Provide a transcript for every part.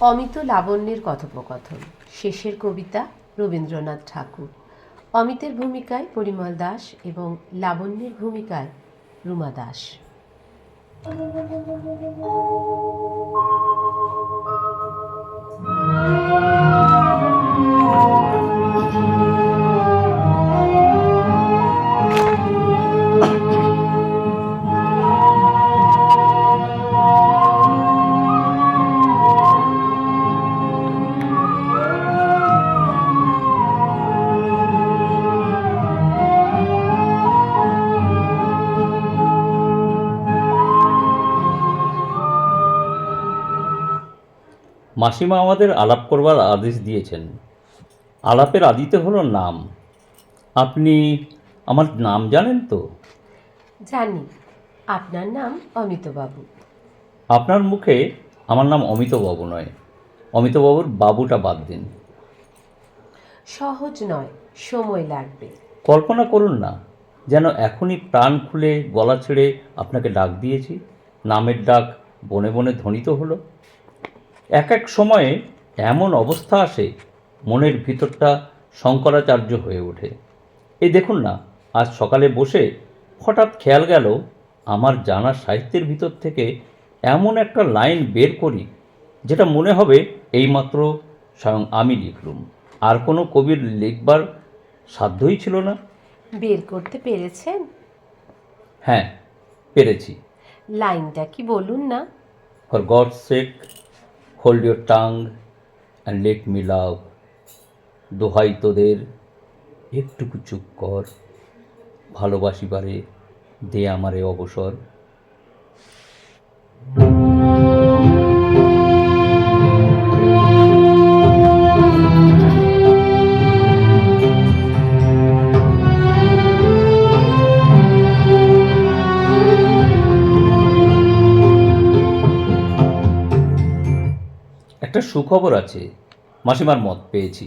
অমিত লাবণ্যের কথোপকথন। শেষের কবিতা রবীন্দ্রনাথ ঠাকুর। অমিতের ভূমিকায় পরিমল দাস এবং লাবণ্যের ভূমিকায় রুমা দাস। মাসিমা আমাদের আলাপ করবার আদেশ দিয়েছেন। আলাপের আদিতে হলো নাম। আপনি আমার নাম জানেন তো? জানি। আপনার নাম অমিতবাবু। আপনার মুখে আমার নাম অমিতবাবু নয়। অমিতবাবুর বাবুটা বাদ দিন। সহজ নয় সময় লাগবে। কল্পনা করুন না যেন এখনই প্রাণ খুলে গলা ছেড়ে আপনাকে ডাক দিয়েছি। নামের ডাক বনে বনে ধ্বনিত হলো। এক এক সময়ে এমন অবস্থা আসে মনের ভিতরটা শঙ্করাচার্য হয়ে ওঠে। এই দেখুন না আজ সকালে বসে হঠাৎ খেয়াল গেল আমার জানা সাহিত্যের ভিতর থেকে এমন একটা লাইন বের করি যেটা মনে হবে এইমাত্র স্বয়ং আমি লিখলুম। আর কোনো কবির লিখবার সাধ্যই ছিল না। বের করতে পেরেছেন? হ্যাঁ পেরেছি। লাইনটা কি বলুন না। For God sake hold your tongue and let me love দোহাই তোদের, একটুকু চুপ কর। ভালোবাসিবারে দে আমারে অবসর। সুখবর আছে মাসিমার মত পেয়েছি।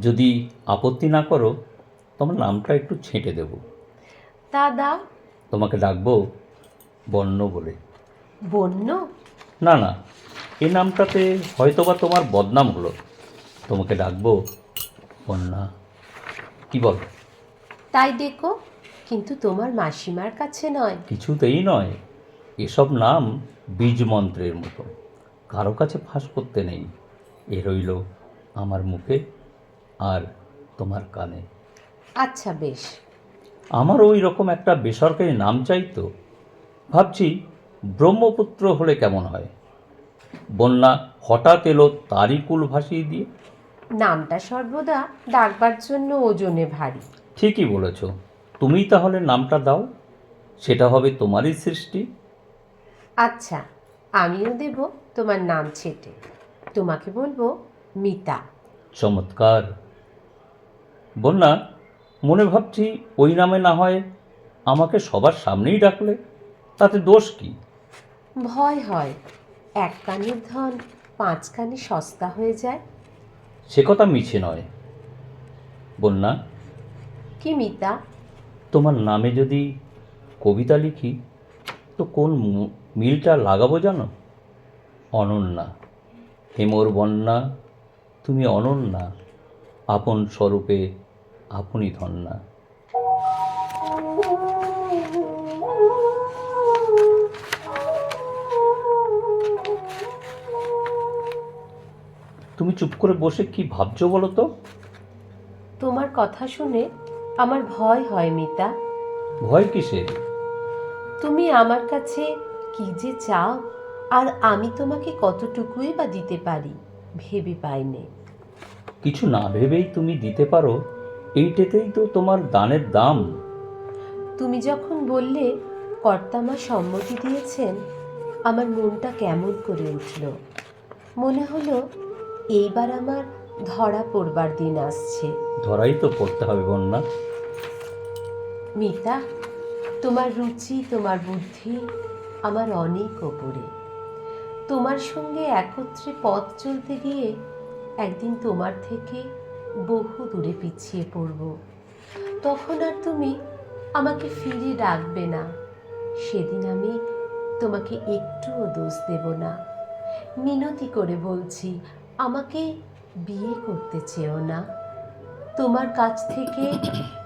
যদি আপত্তি না করো তোমার নামটা একটু ছেঁটে দেব। তা দাও তোমাকে ডাকবো বন্য বলে। বন্য না না এই নামটাতে হয়তোবা তোমার বদনাম হলো। তোমাকে ডাকবো বন্যা। কি বল? তাই দেখো কিন্তু তোমার মাসিমার কাছে নয়। কিছুতেই নয় এসব নাম বীজ মন্ত্রের মতো। কারও কাছে ফাঁস করতে নেই। এ রইল আমার মুখে আর তোমার কানে। আচ্ছা বেশ। আমার ওই রকম একটা বেসরকারি নাম চাইতো। ভাবছি ব্রহ্মপুত্র হলে কেমন হয়? বন্যা হঠাৎ এলো তারই কুল ভাসিয়ে দিয়ে। নামটা সর্বদা ডাকবার জন্য ওজনে ভারী। ঠিকই বলেছ। তুমি তাহলে নামটা দাও। সেটা হবে তোমারই সৃষ্টি। আচ্ছা আমিও দেব তোমার নাম ছেটে। তোমাকে বলব মিতা। চমৎকার। বন্যা মনে ভাবছি ওই নামে না হয় আমাকে সবার সামনেই ডাকলে তাতে দোষ কি? ভয় হয়। এক কানের ধন পাঁচ কানে সস্তা হয়ে যায়। সে কথা মিছে নয়। বন্যা কি মিতা? তোমার নামে যদি কবিতা লিখি তো কোন মিলটা লাগাবো জানো? অনন্যা হেমর বন্যা তুমি অনন্যা আপন স্বরূপে আপনি ধন্যা। তুমি চুপ করে বসে কি ভাবছ বলো তো? তোমার কথা শুনে আমার ভয় হয় মিতা। ভয় কিসের? তুমি আমার কাছে কি যে চাও আর আমি তোমাকে কতটুকুই বা দিতে পারি ভেবে পাইনে কিছু না ভেবেই তুমি দিতে পারো এইটাতেই তো তোমার দানের দাম। তুমি যখন বললে কর্তামা সম্মতি দিয়েছেন আমার মনটা কেমন করে উঠল। মনে হলো এইবার আমার ধরা পড়বার দিন আসছে। ধরাই তো পড়তে হবে বন্যা। মিতা তোমার রুচি তোমার বুদ্ধি আমার অনেক ওপরে। তোমার সঙ্গে একত্রে পথ চলতে গিয়ে একদিন তোমার থেকে বহু দূরে পিছিয়ে পড়ব। তখন আর তুমি আমাকে ফিরে ডাকবে না। সেদিন আমি তোমাকে একটুও দোষ দেব না। মিনতি করে বলছি, আমাকে বিয়ে করতে চেও না। তোমার কাছ থেকে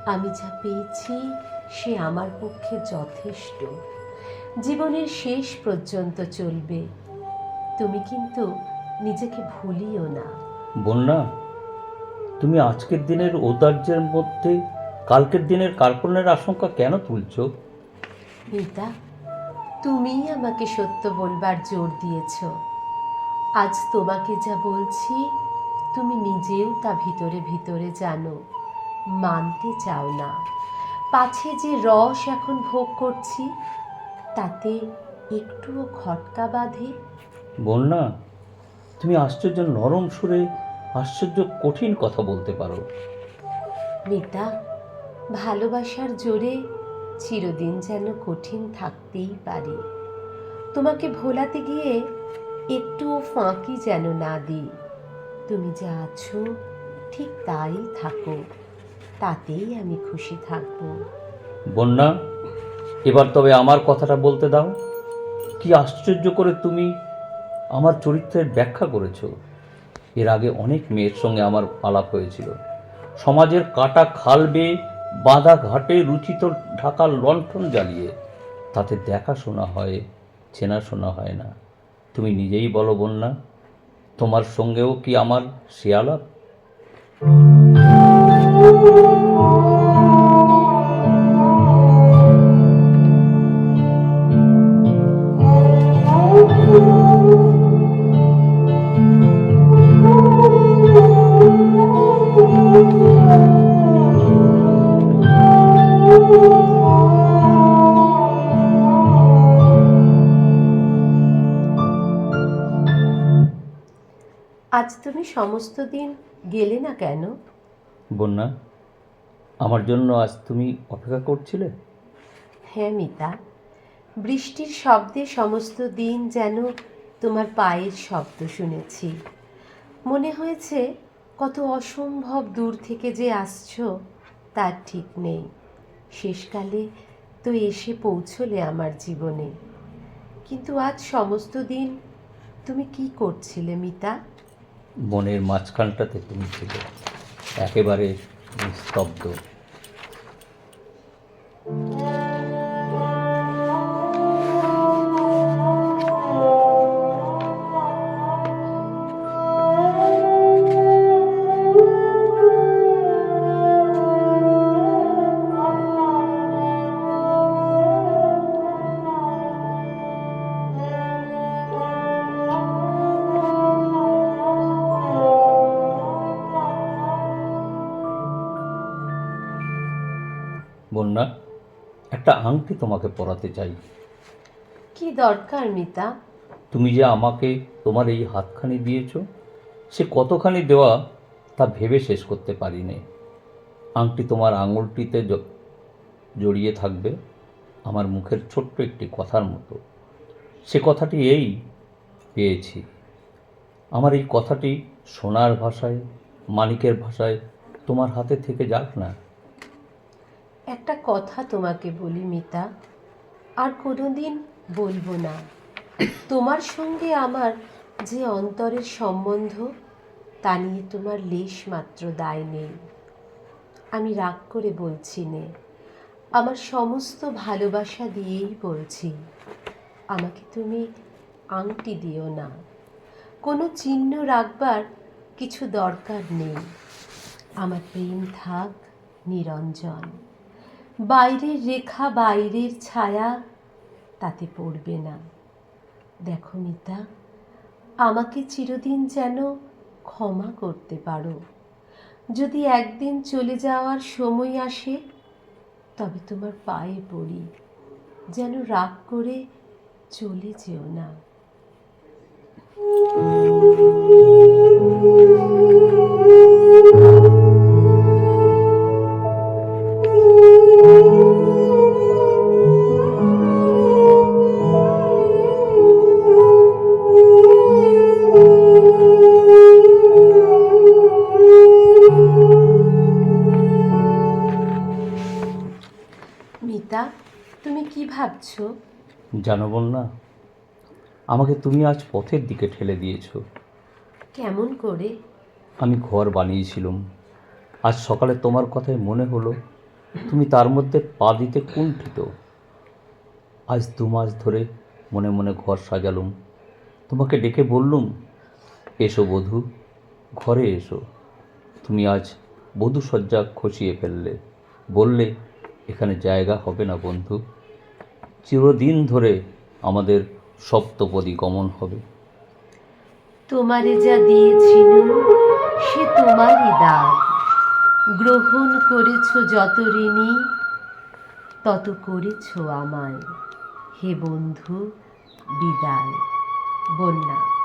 আমি যা পেয়েছি সে আমার পক্ষে যথেষ্ট। জীবনের শেষ পর্যন্ত চলবে। তুমি কিন্তু নিজেকে ভুলিও না। বন্যা তুমি আজকের দিনের ঔদার্যের মধ্যে কালকের দিনের কার্পণ্যের আশঙ্কা কেন তুলছ? মিতা তুমিই আমাকে সত্য বলবার জোর দিয়েছ। আজ তোমাকে যা বলছি তুমি নিজেও তা ভিতরে ভিতরে জানো। মানতে চাও না। পাছে যে রস এখন ভোগ করছি তাতে একটুও খটকা বাঁধে? বন্যা তুমি আশ্চর্য নরম সুরে আশ্চর্য কঠিন কথা বলতে পারো। মিতা ভালোবাসার জোরে চিরদিন যেন কঠিন থাকতেই পারে। তোমাকে ভোলাতে গিয়ে একটুও ফাঁকি যেন না দিই। তুমি যা আছো ঠিক তাই থাকো তাতেই আমি খুশি থাকব। বন্যা এবার তবে আমার কথাটা বলতে দাও। কি আশ্চর্য করে তুমি আমার চরিত্রের ব্যাখ্যা করেছ। এর আগে অনেক মেয়ের সঙ্গে আমার আলাপ হয়েছিল। সমাজের কাটা খাল বেয়ে বাঁধা ঘাটে রুচিত ঢাকার লণ্ঠন জ্বালিয়ে, তাতে দেখাশোনা হয়, চেনাশোনা হয় না। তুমি নিজেই বলো বন্যা, তোমার সঙ্গেও কি আমার সে আলাপ? আজ তুমি সমস্ত দিন গেলে না কেন? বন্যা আমার জন্য আজ তুমি অপেক্ষা করছিলে? হ্যাঁ মিতা। বৃষ্টির শব্দে সমস্ত দিন যেন তোমার পায়ের শব্দ শুনেছি। মনে হয়েছে কত অসম্ভব দূর থেকে যে আসছো তার ঠিক নেই। শেষকালে তো এসে পৌঁছলে আমার জীবনে। কিন্তু আজ সমস্ত দিন তুমি কি করছিলে মিতা? বনের মাঝখানটাতে ছিল। একেবারে নিস্তব্ধ। বন্যা একটা আংটি তোমাকে পরাতে চাই। কি দরকার মিতা? তুমি যে আমাকে তোমার এই হাতখানি দিয়েছ সে কতখানি দেওয়া তা ভেবে শেষ করতে পারিনি। আংটি তোমার আঙুলটিতে জড়িয়ে থাকবে আমার মুখের ছোট্ট একটি কথার মতো। সে কথাটি এই পেয়েছি। আমার এই কথাটি সোনার ভাষায় মানিকের ভাষায় তোমার হাতে থেকে যাক না। একটা কথা তোমাকে বলি মিতা। আর কোনোদিন বলব না। তোমার সঙ্গে আমার যে অন্তরের সম্বন্ধ, তা নিয়ে তোমার লেশ মাত্র দায় নেই। আমি রাগ করে বলছি নে। আমার সমস্ত ভালোবাসা দিয়েই বলছি। আমাকে তুমি আংটি দিও না। কোনো চিহ্ন রাখবার কিছু দরকার নেই। আমার প্রেম থাক, নিরঞ্জন। বাইরের রেখা, বাইরের ছায়া, তাতে পড়বে না। দেখো মিতা, আমাকে চিরদিন যেন ক্ষমা করতে পারো। যদি একদিন চলে যাওয়ার সময় আসে, তবে তোমার পায়ে পড়ি, যেন রাগ করে চলে যেও না। মিতা তুমি ভাবছ? জানো বল না আমাকে তুমি আজ পথের দিকে ঠেলে দিয়েছ। কেমন করে? আমি ঘর বানিয়েছিলাম। আজ সকালে তোমার কথায় মনে হলো তুমি তার মধ্যে পা দিতে কুণ্ঠিত। আজ দু মাস ধরে মনে মনে ঘর সাজালুম। তোমাকে ডেকে বললুম এসো বধূ ঘরে এসো। তুমি আজ বধূ সজ্জা খসিয়ে ফেললে। বললে এখানে জায়গা হবে না বন্ধু। চিরদিন ধরে আমাদের সপ্তপদী গমন হবে। তোমারে যা দিয়েছিল, সে তোমারই দান। গ্রহণ করেছ যত ঋণী, তত করেছ আমায়। হে বন্ধু, বিদায়। বন্যা।